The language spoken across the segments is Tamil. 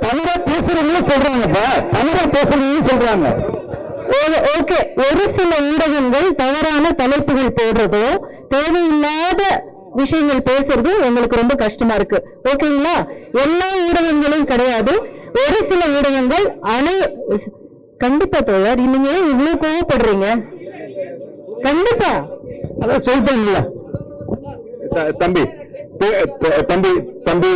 தவறா பேசுறவங்களும் சொல்றாங்கப்பா. தவறா பேசுறவங்களும் சொல்றாங்க. ஓகே ஒரு சில ஊடகங்கள் தவறான தலைப்புகள் போடுறதோ தேவையில்லாத விஷயங்கள் பேசுறதும் எங்களுக்கு ரொம்ப கஷ்டமா இருக்கு. ஓகேங்களா? எல்லா ஊடகங்களும் கிடையாது. ஒரு சில ஊடகங்கள் அனை கண்டிப்பா தோழர் நீங்க ஏன் இவ்வளவு கோவப்படுறீங்க. கண்டிப்பா. அதான் சொல்லிட்டாங்கல்ல த- தம்பி தம்பி தம்பி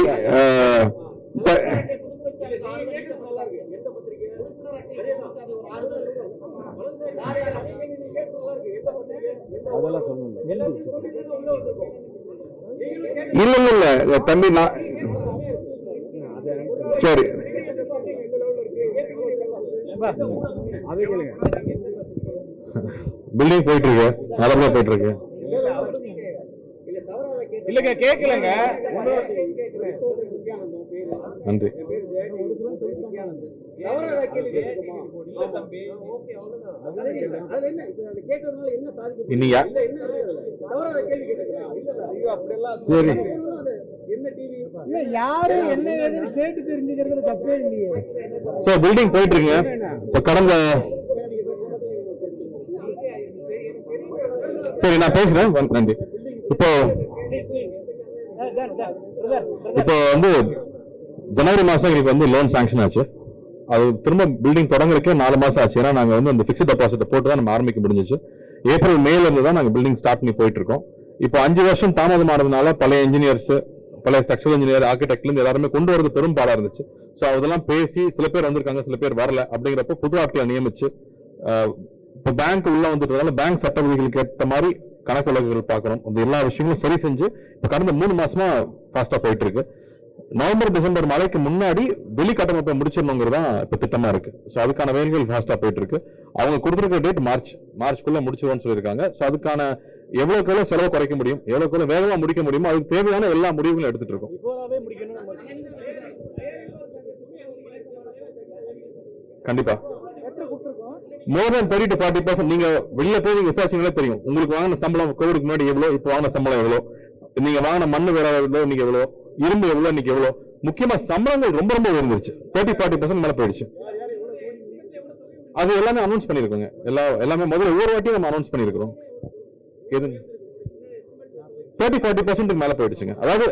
இல்ல இல்ல இல்ல தம்பி நான் சரி. பில்டிங் போயிட்டு இருக்கு நல்லபடியா போயிட்டு இருக்கு. இல்லங்க கேட்கலங்க. நன்றி. இனி யா- சரி. யாரு என்ன ஏதுன்னு கேட்டு தெரிஞ்சுக்கிறது தப்பே இல்லையே. சோ பில்டிங் போயிட்டு இருக்குங்க இப்ப கடந்த சரி நான் பேசுறேன். நன்றி. இப்போ இப்போ வந்து ஜனவரி மாசம் எங்களுக்கு வந்து லோன் சாங்ஷன் ஆச்சு. அது திரும்ப பில்டிங் தொடங்குறதுக்கே நாலு மாசம் ஆச்சு. ஏன்னா நாங்கள் வந்து அந்த ஃபிக்ஸ்ட் டெபாசிட்டை போட்டு தான் நம்ம ஆரம்பிக்க முடிஞ்சிச்சு. ஏப்ரல் மேல இருந்து தான் நாங்கள் பில்டிங் ஸ்டார்ட் பண்ணி போயிட்டு இருக்கோம். இப்போ அஞ்சு வருஷம் தாமதமானதுனால பழைய இன்ஜினியர்ஸ் பழைய ஸ்ட்ரக்சரல் இன்ஜினியர் ஆர்கிடெக்ட்லேருந்து எல்லாருமே கொண்டு வரது பெரும் பாடாக இருந்துச்சு. ஸோ அதெல்லாம் பேசி சில பேர் வந்திருக்காங்க சில பேர் வரல. அப்படிங்கிறப்ப புது ஆட்களை நியமிச்சு இப்போ பேங்க் உள்ள வந்துட்டதுனால பேங்க் சட்ட விதிகளுக்கு ஏற்ற மாதிரி கணக்கு வழக்குகள் பார்க்கணும் அந்த எல்லா விஷயங்களும் சரி செஞ்சு இப்போ கடந்த மூணு மாசமா ஃபாஸ்டா போயிட்டு இருக்கு. நவம்பர் டிசம்பர் மழைக்கு முன்னாடி வெளி கட்டமைப்பை முடிச்சிடணுங்கிறது தான் இப்போ திட்டமா இருக்கு. ஸோ அதுக்கான வேலைகள் ஃபாஸ்டா போயிட்டு இருக்கு. அவங்க கொடுத்துருக்க டேட் மார்ச் மார்ச்க்குள்ள முடிச்சிருவோம்னு சொல்லியிருக்காங்க. ஸோ அதுக்கான எவ்வளவுக்கு எவ்வளவு செலவு குறைக்க முடியும் எவ்வளவுக்கு எவ்வளவு வேகமா முடிக்க முடியுமோ அதுக்கு தேவையான எல்லா முடிவுகளும் எடுத்துட்டு இருக்கோம். இப்போதாவே முடிக்கணும் கண்டிப்பா. More than thirty to forty percent நீங்க வெளியில போய் நீங்க விசாரிச்சீங்களே தெரியும். உங்களுக்கு வாங்கின சம்பளம் கோவிடுக்கு முன்னாடி எவ்வளவு இப்போ வாங்கின சம்பளம் எவ்வளவு நீங்க வாங்கின மண்ணு வேற எவ்வளவு இன்னைக்கு எவ்வளவு இரும்பு எவ்வளவு இன்னைக்கு எவ்வளவு முக்கியமா சம்பளங்கள் ரொம்ப ரொம்ப உயர்ந்துருச்சு. தேர்ட்டி ஃபார்ட்டி பர்சன்ட் மேல போயிடுச்சு. அது எல்லாமே அனௌன்ஸ் பண்ணிருக்கோங்க எல்லா எல்லாமே முதல்ல ஒவ்வொரு வாட்டியும் நம்ம அனௌன்ஸ் பண்ணிருக்கிறோம் எது தேர்ட்டி ஃபார்ட்டி பர்சன்ட் மேல போயிடுச்சுங்க. அதாவது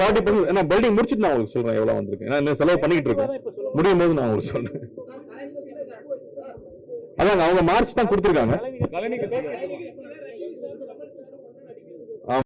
ஃபார்ட்டி பர்சன்ட் நான் பில்டிங் முடிச்சுட்டு நான் உங்களுக்கு சொல்றேன் எவ்வளவு வந்திருக்கு ஏன்னா செலவு பண்ணிட்டு இருக்கோம் முடியும் போது நான் உங்களுக்கு சொல்றேன். அதாங்க அவங்க மார்ச் தான் கொடுத்துருக்காங்க.